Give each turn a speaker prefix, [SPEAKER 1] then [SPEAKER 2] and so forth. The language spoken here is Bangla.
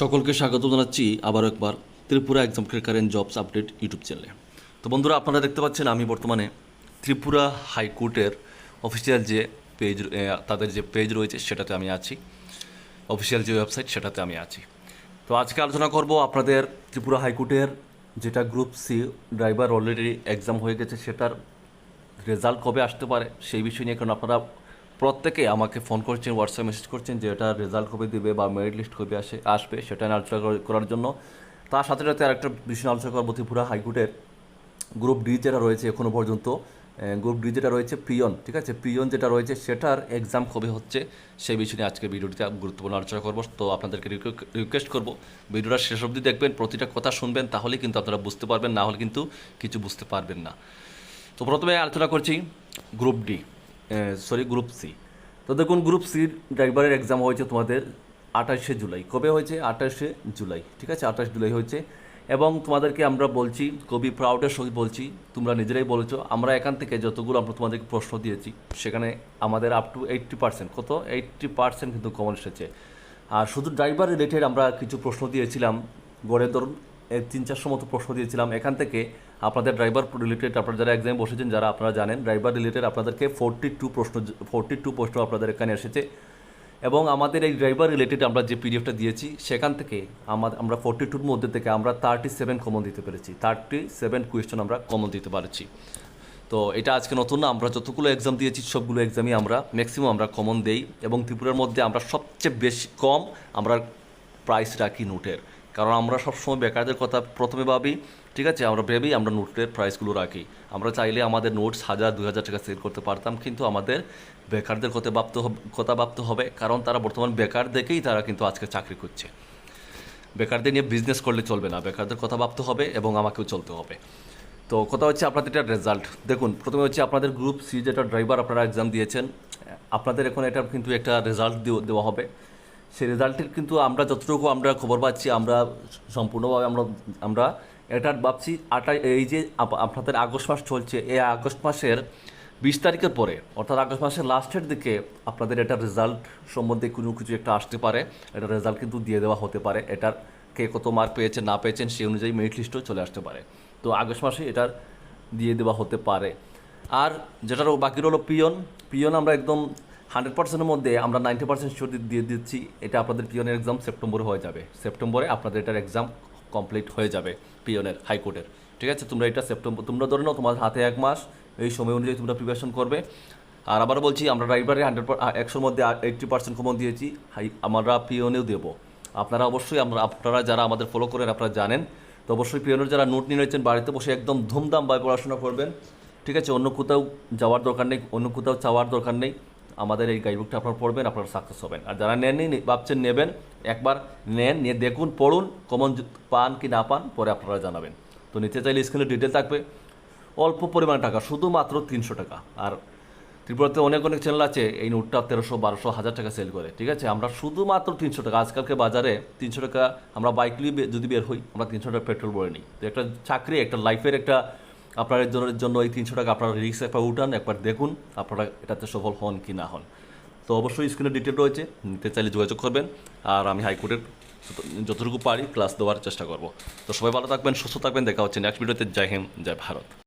[SPEAKER 1] সকলকে স্বাগত জানাচ্ছি আবারও একবার Tripura exam current jobs update YouTube চ্যানেলে তো বন্ধুরা, আপনারা দেখতে পাচ্ছেন আমি বর্তমানে ত্রিপুরা হাইকোর্টের অফিসিয়াল যে পেজ তাদের যে পেজ রয়েছে সেটাতে আমি আছি। অফিসিয়াল যে ওয়েবসাইট সেটাতে আমি আছি। তো আজকে আলোচনা করব আপনাদের ত্রিপুরা হাইকোর্টের যেটা group C driver already exam হয়ে গেছে, সেটার রেজাল্ট কবে আসতে পারে সেই বিষয় নিয়ে। কারণ আপনারা প্রত্যেকে আমাকে ফোন করছেন হোয়াটসঅ্যাপ মেসেজ করছেন যে এটা রেজাল্ট কবে দেবে বা মেরিট লিস্ট কবে আসে, আসবে, সেটা নিয়ে আলোচনা করার জন্য। তার সাথে সাথে আরেকটা বিষয় আলোচনা করব, ত্রিপুরা হাইকোর্টের গ্রুপ ডি যেটা রয়েছে এখনও পর্যন্ত গ্রুপ ডি যেটা রয়েছে প্রিয়ন, ঠিক আছে? প্রিয়ন যেটা রয়েছে সেটার এক্সাম কবে হচ্ছে, সেই বিষয় নিয়ে আজকে ভিডিওটিতে গুরুত্বপূর্ণ আলোচনা করব। তো আপনাদেরকে রিকোয়েস্ট করব, ভিডিওটা শেষ অবধি দেখবেন, প্রতিটা কথা শুনবেন তাহলে কিন্তু আপনারা বুঝতে পারবেন, না হলে কিন্তু কিছু বুঝতে পারবেন না। তো প্রথমে আলোচনা করছি group D sorry group C তো দেখুন গ্রুপ সি ড্রাইভারের এক্সাম হয়েছে তোমাদের আঠাশে জুলাই। কবে হয়েছে? আঠাশে জুলাই, ঠিক আছে? আঠাশ জুলাই হয়েছে। এবং তোমাদেরকে আমরা বলছি, কবি প্রাউডের সহিত বলছি, তোমরা নিজেরাই বলেছ, আমরা এখান থেকে যতগুলো আমরা তোমাদেরকে প্রশ্ন দিয়েছি, সেখানে আমাদের আপ টু এইট্টি পার্সেন্ট কত? এইট্টি পার্সেন্ট কিন্তু কমন এসেছে। আর শুধু ড্রাইভার রিলেটেড আমরা কিছু প্রশ্ন দিয়েছিলাম, গড়ে ধরুন তিন চারশো মতো প্রশ্ন দিয়েছিলাম। এখান থেকে আপনাদের ড্রাইভার রিলেটেড আপনারা যারা এক্সামে বসেছেন, যারা আপনারা জানেন ড্রাইভার রিলেটেড আপনাদেরকে ফোরটি টু প্রশ্ন ফোরটি টু প্রশ্ন আপনাদের এখানে এসেছে। এবং আমাদের এই ড্রাইভার রিলেটেড আমরা যে পিডিএফটা দিয়েছি, সেখান থেকে আমাদের আমরা ফোরটি টুর মধ্যে থেকে আমরা থার্টি সেভেন কমন দিতে পেরেছি। থার্টি সেভেন কোয়েশ্চেন আমরা কমন দিতে পারছি। তো এটা আজকে নতুন না, আমরা যতগুলো এক্সাম দিয়েছি, সবগুলো এক্সামই আমরা ম্যাক্সিমাম আমরা কমন দেই। এবং ত্রিপুরার মধ্যে আমরা সবচেয়ে বেশি কম আমরা প্রাইস রাখি নোটের। কারণ আমরা সবসময় বেকারদের কথা প্রথমে ভাবি, ঠিক আছে? আমরা ভেবেই আমরা নোটের প্রাইসগুলো রাখি। আমরা চাইলে আমাদের নোটস হাজার, দুই হাজার টাকা সেল করতে পারতাম, কিন্তু আমাদের বেকারদের কথা ভাবতে কথা ভাবতে হবে, কারণ তারা বর্তমান বেকার দেখেই তারা কিন্তু আজকে চাকরি করছে বেকারদের নিয়ে বিজনেস করলে চলবে না, বেকারদের কথা ভাবতে হবে এবং আমাকেও চলতে হবে। তো কথা হচ্ছে আপনাদের এটা রেজাল্ট দেখুন, প্রথমে হচ্ছে আপনাদের গ্রুপ সি যেটা ড্রাইভার আপনারা এক্সাম দিয়েছেন। আপনাদের এখন এটা কিন্তু একটা রেজাল্ট দেওয়া হবে। সেই রেজাল্টের কিন্তু আমরা যতটুকু আমরা খবর পাচ্ছি, আমরা সম্পূর্ণভাবে আমরা আমরা এটা ভাবছি আটা, এই যে আপ- আপনাদের আগস্ট মাস চলছে, এই আগস্ট মাসের বিশ তারিখের পরে, অর্থাৎ আগস্ট মাসের লাস্টের দিকে আপনাদের এটা রেজাল্ট সম্বন্ধে কোনো কিছু একটা আসতে পারে, এটা রেজাল্ট কিন্তু দিয়ে দেওয়া হতে পারে, এটার কে কত মার্ক পেয়েছেন, না পেয়েছেন, সেই অনুযায়ী মেরিট লিস্টও চলে আসতে পারে। তো আগস্ট মাসে এটার দিয়ে দেওয়া হতে পারে। আর যেটা বাকি রইল পিয়ন পিয়ন আমরা একদম হান্ড্রেড পার্সেন্টের মধ্যে আমরা নাইনটি পার্সেন্ট শিওর দিয়ে দিচ্ছি। এটা আপনাদের পিয়নের এক্সাম সেপ্টেম্বরে হয়ে যাবে। সেপ্টেম্বরে আপনাদের এটার এক্সাম কমপ্লিট হয়ে যাবে পিয়নের হাইকোর্টের ঠিক আছে? তোমরা এটা সেপ্টেম্বর তোমরা ধরে নাও তোমার হাতে এক মাস, এই সময় অনুযায়ী তোমরা প্রিপারেশন করবে। আর আবার বলছি, আমরা ড্রাইভারে হান্ড্রেড একশোর মধ্যে এইটটি পার্সেন্ট কমন দিয়েছি। আমরা পিওনেও দেবো। আপনারা অবশ্যই আমরা আপনারা যারা আমাদের ফলো করেন, আপনারা জানেন। তো অবশ্যই পিওনের যারা নোট নিয়ে রয়েছেন, বাড়িতে বসে একদম ধুমধাম ভাবে পড়াশোনা করবেন। ঠিক আছে? অন্য কোথাও যাওয়ার দরকার নেই, অন্য কোথাও চাওয়ার দরকার নেই। আমাদের এই গাইডবুকটা আপনারা পড়বেন, আপনারা সাকসেস হবেন। আর যারা নেননি ভাবছেন নেবেন, একবার নেন, নিয়ে দেখুন, পড়ুন কমন পান কি না পান, পরে আপনারা জানাবেন। তো নিতে চাইলে স্ক্রিনে ডিটেল থাকবে। অল্প পরিমাণ টাকা, শুধুমাত্র তিনশো টাকা। আর ত্রিপুরাতে অনেক অনেক চ্যানেল আছে, এই নোটটা তেরোশো, বারোশো, হাজার টাকা সেল করে, ঠিক আছে? আমরা শুধুমাত্র তিনশো টাকা, আজকালকে বাজারে তিনশো টাকা আমরা বাইক নিয়ে যদি বের হই, আমরা তিনশো টাকা পেট্রোল ভরে নিই। তো একটা চাকরি, একটা লাইফের একটা আপনার জন্য জন্য এই তিনশো টাকা আপনারা রিক্স একবার উঠান, একবার দেখুন, আপনারা এটাতে সফল হন কি না হন। তো অবশ্যই স্ক্রিনে ডিটেল রয়েছে, নিতে চাইলে যোগাযোগ করবেন, আর আমি হাইকোর্টের যতটুকু পারি ক্লাস দেওয়ার চেষ্টা করব। তো সবাই ভালো থাকবেন, সুস্থ থাকবেন, দেখা হচ্ছে নেক্সট ভিডিওতে জয় হিন্দ, জয় ভারত।